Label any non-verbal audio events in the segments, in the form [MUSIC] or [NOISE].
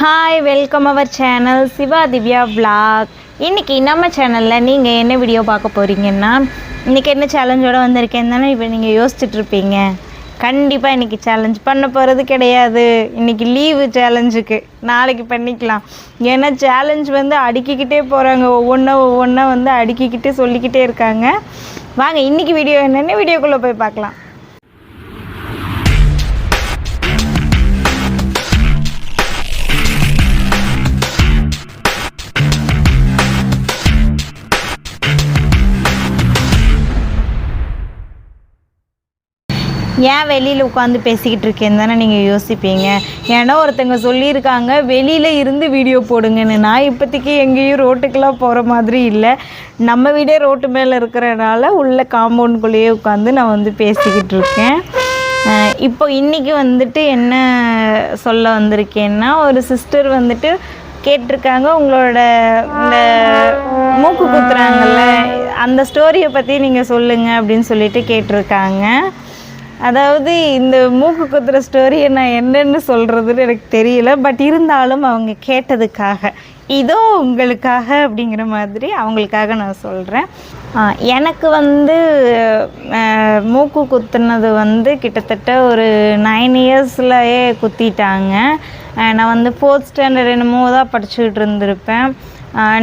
Hi welcome our channel Siva Divya vlog. இன்றைக்கி நம்ம சேனலில் நீங்கள் என்ன வீடியோ பார்க்க போகிறீங்கன்னா இன்றைக்கி என்ன சேலஞ்சோடு வந்திருக்கேன் தானே இப்போ நீங்கள் யோசிச்சுட்ருப்பீங்க கண்டிப்பாக இன்றைக்கி சேலஞ்ச் பண்ண போகிறது கிடையாது. இன்றைக்கி லீவு சேலஞ்சுக்கு நாளைக்கு பண்ணிக்கலாம். ஏன்னா சேலஞ்ச் வந்து அடுக்கிக்கிட்டே போகிறாங்க ஒவ்வொன்றா ஒவ்வொன்றா வந்து அடுக்கிக்கிட்டே சொல்லிக்கிட்டே இருக்காங்க. வாங்க இன்றைக்கி வீடியோ என்னென்ன வீடியோக்குள்ளே போய் பார்க்கலாம். ஏன் வெளியில் உட்காந்து பேசிக்கிட்டு இருக்கேன்னு தானே நீங்கள் யோசிப்பீங்க? ஏன்னா ஒருத்தங்க சொல்லியிருக்காங்க வெளியில் இருந்து வீடியோ போடுங்கன்னு. நான் இப்போதைக்கு எங்கேயும் ரோட்டுக்கெல்லாம் போகிற மாதிரி இல்லை. நம்ம வீடே ரோட்டு மேலே இருக்கிறனால உள்ள காம்பவுண்ட்குள்ளேயே உட்காந்து நான் வந்து பேசிக்கிட்டு இருக்கேன் இப்போ இன்றைக்கி வந்துட்டு என்ன சொல்ல வந்திருக்கேன்னா ஒரு சிஸ்டர் வந்துட்டு கேட்டிருக்காங்க உங்களோட இந்த மூக்கு குத்துறாங்கல்ல அந்த ஸ்டோரியை பற்றி நீங்கள் சொல்லுங்கள் அப்படின்னு சொல்லிட்டு கேட்டிருக்காங்க. அதாவது இந்த மூக்கு குத்துற ஸ்டோரியை நான் என்னென்னு சொல்கிறதுன்னு எனக்கு தெரியல. பட் இருந்தாலும் அவங்க கேட்டதுக்காக இதோ உங்களுக்காக அப்படிங்கிற மாதிரி அவங்களுக்காக நான் சொல்கிறேன் எனக்கு வந்து மூக்கு குத்துனது வந்து கிட்டத்தட்ட ஒரு நைன் இயர்ஸ்லயே குத்திட்டாங்க. நான் வந்து ஃபோர்த் ஸ்டாண்டர்ட் என்னமோ தான் படிச்சுக்கிட்டு இருந்திருப்பேன்.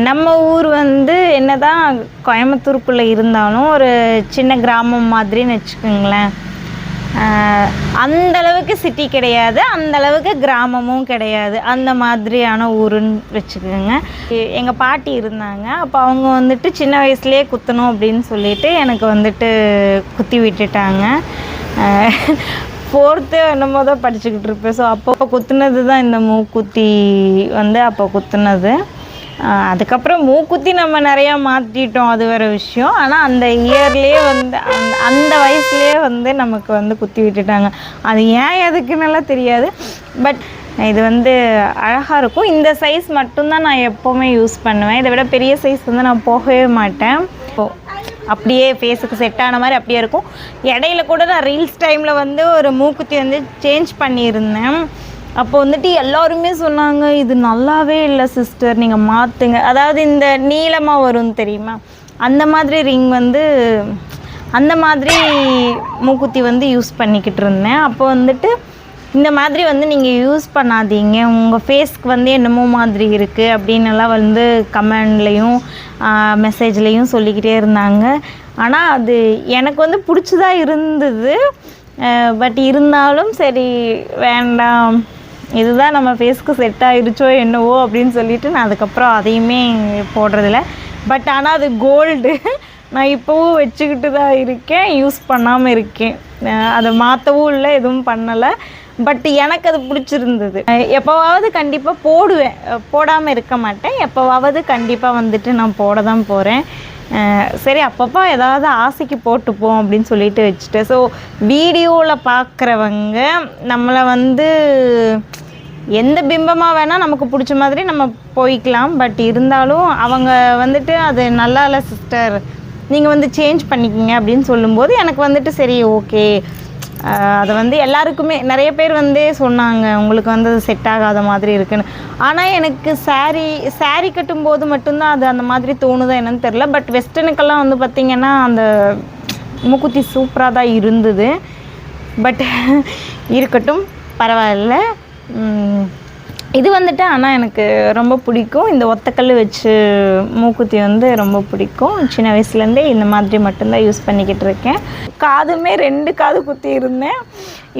நம்ம ஊர் வந்து என்ன தான் கோயம்புத்தூருக்குள்ளே இருந்தாலும் ஒரு சின்ன கிராமம் மாதிரின்னு வச்சுக்கோங்களேன். அந்த அளவுக்கு சிட்டி கிடையாது அந்த அளவுக்கு கிராமமும் கிடையாது. அந்த மாதிரியான ஊருன்னு வச்சுக்கோங்க. எங்கள் பாட்டி இருந்தாங்க. அப்போ அவங்க வந்துட்டு சின்ன வயசுலேயே குத்தணும் அப்படின்னு சொல்லிட்டு எனக்கு வந்துட்டு குத்தி விட்டுட்டாங்க. ஃபோர்த்து என்னமோ தான் படிச்சுக்கிட்டு இருப்பேன். ஸோ அப்போ குத்துனது தான் இந்த மூக்குத்தி வந்து அப்போ குத்துனது. அதுக்கப்புறம் மூக்குத்தி நம்ம நிறையா மாற்றிட்டோம் அது வேறு விஷயம். ஆனால் அந்த இயர்லேயே வந்து அந்த அந்த வயசுலேயே வந்து நமக்கு வந்து குத்தி விட்டுட்டாங்க. அது ஏன் எதுக்குன்னெல்லாம் தெரியாது. பட் இது வந்து அழகாக இருக்கும். இந்த சைஸ் மட்டும்தான் நான் எப்போவுமே யூஸ் பண்ணுவேன். இதை விட பெரிய சைஸ் வந்து நான் போகவே மாட்டேன். அப்படியே ஃபேஸுக்கு செட் ஆன மாதிரி அப்படியே இருக்கும். இடையில கூட நான் ரீல்ஸ் டைமில் வந்து ஒரு மூக்குத்தி வந்து சேஞ்ச் பண்ணியிருந்தேன். அப்போ வந்துட்டு எல்லாருமே சொன்னாங்க இது நல்லாவே இல்லை சிஸ்டர் நீங்கள் மாற்றுங்க அதாவது இந்த நீளமாக வரும் தெரியுமா? அந்த மாதிரி ரிங் வந்து அந்த மாதிரி மூக்குத்தி வந்து யூஸ் பண்ணிக்கிட்டு இருந்தேன். அப்போ வந்துட்டு இந்த மாதிரி வந்து நீங்கள் யூஸ் பண்ணாதீங்க. உங்கள் ஃபேஸ்க்கு வந்து என்னமோ மாதிரி இருக்குது அப்படின்னுலாம் வந்து கமெண்ட்லேயும் மெசேஜ்லேயும் சொல்லிக்கிட்டே இருந்தாங்க. ஆனால் அது எனக்கு வந்து பிடிச்சதாக இருந்தது. பட் இருந்தாலும் சரி வேண்டாம். இதுதான் நம்ம ஃபேஸ்க்கு செட் ஆகிடுச்சோ என்னவோ அப்படின்னு சொல்லிட்டு நான் அதுக்கப்புறம் அதையுமே போடுறதில்ல. பட் ஆனால் அது கோல்டு [LAUGHS] நான் இப்போவும் வச்சுக்கிட்டு தான் இருக்கேன். யூஸ் பண்ணாமல் இருக்கேன். அதை மாற்றவும் இல்லை எதுவும் பண்ணலை. பட் எனக்கு அது பிடிச்சிருந்தது. எப்போவாவது கண்டிப்பாக போடுவேன். போடாமல் இருக்க மாட்டேன். எப்போவாவது கண்டிப்பாக வந்துட்டு நான் போட தான் போகிறேன் சரி அப்பப்போ ஏதாவது ஆசைக்கு போட்டுப்போம் அப்படின்னு சொல்லிட்டு வச்சுட்டு. ஸோ வீடியோவில் பார்க்குறவங்க நம்மளை வந்து எந்த பிம்பமாக வேணால் நமக்கு பிடிச்ச மாதிரி நம்ம போய்க்கலாம். பட் இருந்தாலும் அவங்க வந்துட்டு அது நல்லா இல்லை சிஸ்டர் நீங்கள் வந்து சேஞ்ச் பண்ணிக்கிங்க அப்படின்னு சொல்லும்போது எனக்கு வந்துட்டு சரி ஓகே அதை வந்து எல்லாருக்குமே நிறைய பேர் வந்து சொன்னாங்க உங்களுக்கு வந்து அது செட் ஆகாத மாதிரி இருக்குன்னு. ஆனால் எனக்கு சாரீ சாரீ கட்டும்போது மட்டும்தான் அது அந்த மாதிரி தோணுதா என்னன்னு தெரில பட் வெஸ்டர்னுக்கெல்லாம் வந்து பார்த்திங்கன்னா அந்த மூக்குத்தி சூப்பராக தான் இருந்தது. பட் இருக்கட்டும் பரவாயில்ல. இது வந்துட்டு ஆனால் எனக்கு ரொம்ப பிடிக்கும். இந்த ஒத்தக்கல் வச்சு மூக்குத்தி வந்து ரொம்ப பிடிக்கும். சின்ன வயசுலேருந்தே இந்த மாதிரி மட்டும்தான் யூஸ் பண்ணிக்கிட்டு இருக்கேன் காதுமே ரெண்டு காது குத்தி இருந்தேன்.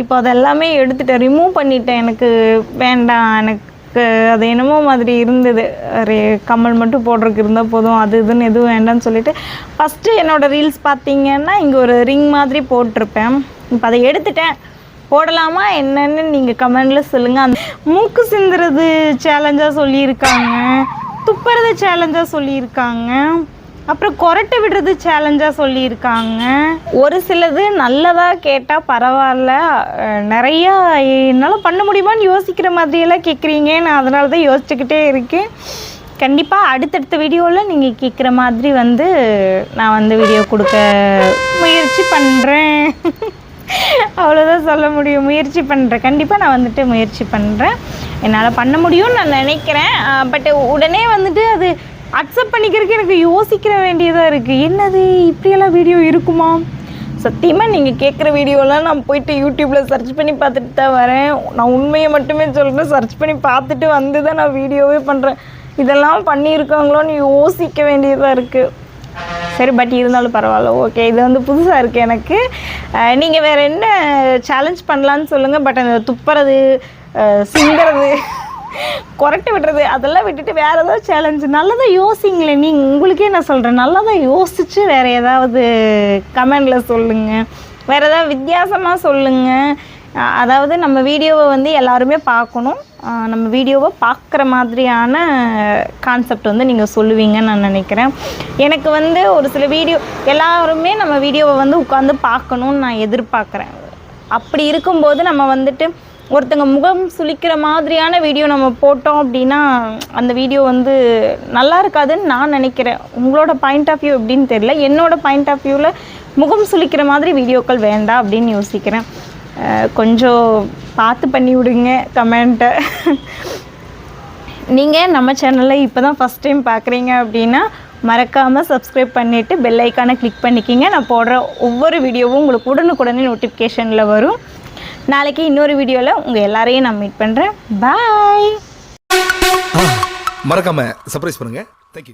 இப்போ அதெல்லாமே எடுத்துட்டேன் ரிமூவ் பண்ணிட்டேன். எனக்கு வேண்டாம். எனக்கு அது என்னமோ மாதிரி இருந்தது. ஒரு கம்மல் மட்டும் போடுறதுக்கு இருந்தால் போதும். அது இதுன்னு எதுவும் வேண்டாம்னு சொல்லிட்டு ஃபஸ்ட்டு என்னோடய ரீல்ஸ் பார்த்தீங்கன்னா இங்கே ஒரு ரிங் மாதிரி போட்டிருப்பேன். இப்போ அதை எடுத்துட்டேன். போடலாமா என்னன்னு நீங்கள் கமெண்டில் சொல்லுங்கள் அந்த மூக்கு சிந்துறது சேலஞ்சாக சொல்லியிருக்காங்க. துப்புறது சேலஞ்சாக சொல்லியிருக்காங்க. அப்புறம் கொரட்டை விடுறது சேலஞ்சாக சொல்லியிருக்காங்க. ஒரு சிலது நல்லதாக கேட்டால் பரவாயில்ல. நிறையா என்னால் பண்ண முடியுமான்னு யோசிக்கிற மாதிரியெல்லாம் கேட்குறீங்க நான் அதனால தான் யோசிச்சுக்கிட்டே இருக்கேன். கண்டிப்பாக அடுத்தடுத்த வீடியோவில் நீங்கள் கேட்குற மாதிரி வந்து நான் வந்து வீடியோ கொடுக்க முயற்சி பண்ணுறேன் [LAUGHS] அவ்வளோதான் சொல்ல முடியும். முயற்சி பண்ணுறேன் கண்டிப்பாக நான் வந்துட்டு முயற்சி பண்ணுறேன் என்னால் பண்ண முடியும்னு நான் நினைக்கிறேன். பட் உடனே வந்துட்டு அது அக்செப்ட் பண்ணிக்கிறதுக்கு எனக்கு யோசிக்கிற வேண்டியதாக இருக்குது என்னது? இப்படியெல்லாம் வீடியோ இருக்குமா? சத்தியமாக நீங்கள் கேட்குற வீடியோலாம் நான் போயிட்டு யூடியூப்பில் சர்ச் பண்ணி பார்த்துட்டு தான் வரேன். நான் உண்மையை மட்டுமே சொல்கிறேன் சர்ச் பண்ணி பார்த்துட்டு வந்து தான் நான் வீடியோவே பண்ணுறேன் இதெல்லாம் பண்ணியிருக்காங்களோன்னு யோசிக்க வேண்டியதாக இருக்குது சரி பட் இருந்தாலும் பரவாயில்ல. ஓகே இது வந்து புதுசாக இருக்குது எனக்கு. நீங்கள் வேறு என்ன சேலஞ்ச் பண்ணலான்னு சொல்லுங்கள் பட் அந்த துப்புறது அஹ், சிந்துறது விடுறது அதெல்லாம் விட்டுட்டு வேறு ஏதாவது சேலஞ்சு நல்லதாக யோசிங்களேன் நீங்கள் உங்களுக்கே நான் சொல்கிறேன் நல்லதாக யோசித்து வேறு ஏதாவது கமெண்டில் சொல்லுங்கள் வேறு ஏதாவது வித்தியாசமாக சொல்லுங்கள் அதாவது நம்ம வீடியோவை வந்து எல்லாருமே பார்க்கணும். நம்ம வீடியோவை பார்க்குற மாதிரியான கான்செப்ட் வந்து நீங்கள் சொல்லுவீங்கன்னு நான் நினைக்கிறேன். எனக்கு வந்து ஒரு சில வீடியோ எல்லாருமே நம்ம வீடியோவை வந்து உட்காந்து பார்க்கணுன்னு நான் எதிர்பார்க்குறேன். அப்படி இருக்கும்போது நம்ம வந்துட்டு ஒருத்தங்க முகம் சுளிக்கிற மாதிரியான வீடியோ நம்ம போட்டோம் அப்படின்னா அந்த வீடியோ வந்து நல்லா இருக்காதுன்னு நான் நினைக்கிறேன். உங்களோட பாயிண்ட் ஆஃப் வியூ எப்படின்னு தெரியல. என்னோட பாயிண்ட் ஆஃப் வியூவில் முகம் சுளிக்கிற மாதிரி வீடியோக்கள் வேண்டாம் அப்படின்னு யோசிக்கிறேன். கொஞ்சம் பார்த்து பண்ணி விடுங்க கமெண்ட்டை நீங்கள் நம்ம சேனலை இப்போ தான் ஃபஸ்ட் டைம் பார்க்குறீங்க அப்படின்னா மறக்காமல் சப்ஸ்கிரைப் பண்ணிவிட்டு பெல் ஐக்கானை கிளிக் பண்ணிக்கிங்க. நான் போடுற ஒவ்வொரு வீடியோவும் உங்களுக்கு உடனுக்குடனே நோட்டிஃபிகேஷனில் வரும். நாளைக்கு இன்னொரு வீடியோவில் உங்கள் எல்லாரையும் நான் மீட் பண்ணுறேன் பாய் மறக்காமல் சர்ப்ரைஸ் பண்ணுங்கள் தேங்க்யூ